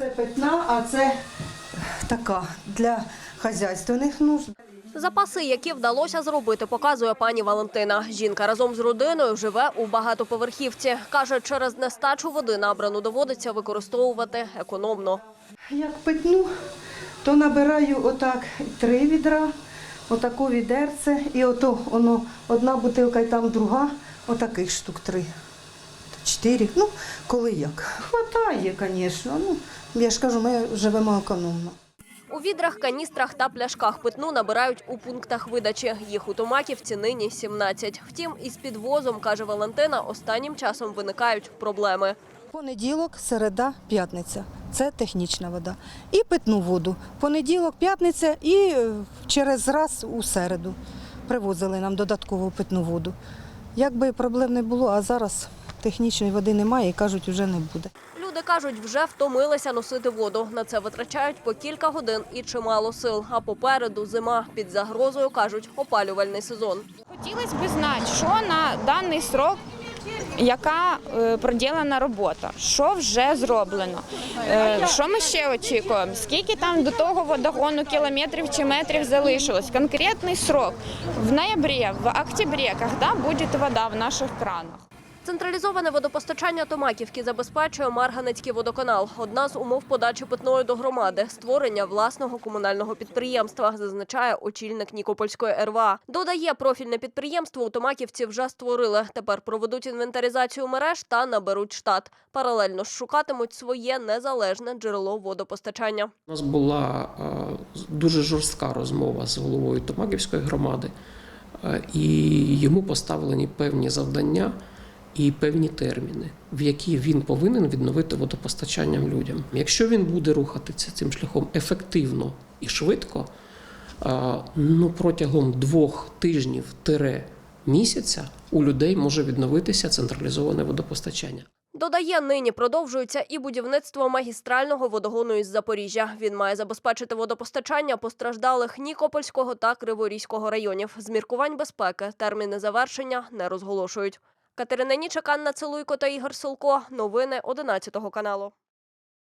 Це питна, а це така для хазяйственних нужд. Запаси, які вдалося зробити, показує пані Валентина. Жінка разом з родиною живе у багатоповерхівці. Каже, через нестачу води набрану доводиться використовувати економно. Як питну, то набираю отак три відра, отаку відерце, і ото воно одна бутилка і там друга, отаких штук три. Чотири, ну, коли як. Хватає, звісно. Ну, я ж кажу, ми живемо економно. У відрах, каністрах та пляшках питну набирають у пунктах видачі. Їх у Томаківці нині 17. Втім, із підвозом, каже Валентина, останнім часом виникають проблеми. Понеділок, середа, п'ятниця. Це технічна вода. І питну воду. Понеділок, п'ятниця і е, через раз у середу привозили нам додаткову питну воду. Якби проблем не було, а зараз технічної води немає і кажуть, вже не буде. Люди кажуть, вже втомилися носити воду. На це витрачають по кілька годин і чимало сил. А попереду зима під загрозою кажуть опалювальний сезон. Хотілося б знати, що на даний срок, яка е, проділена робота, що вже зроблено, е, що ми ще очікуємо, скільки там до того водогону кілометрів чи метрів залишилось. Конкретний срок в ноябрі, в октябрі, коли буде вода в наших кранах. Централізоване водопостачання Томаківки забезпечує Марганецький водоканал. Одна з умов подачі питної до громади – створення власного комунального підприємства, зазначає очільник Нікопольської РВА. Додає, профільне підприємство у Томаківці вже створили. Тепер проведуть інвентаризацію мереж та наберуть штат. Паралельно шукатимуть своє незалежне джерело водопостачання. У нас була е, дуже жорстка розмова з головою Томаківської громади, е, і йому поставлені певні завдання і певні терміни, в які він повинен відновити водопостачання людям. Якщо він буде рухатися цим шляхом ефективно і швидко, ну протягом двох тижнів тире місяця у людей може відновитися централізоване водопостачання. Додає, нині продовжується і будівництво магістрального водогону із Запоріжжя. Він має забезпечити водопостачання постраждалих Нікопольського та Криворізького районів. З міркувань безпеки терміни завершення не розголошують. Катерина Нічак, Анна Целуйко та Ігор Солко. Новини 11 каналу.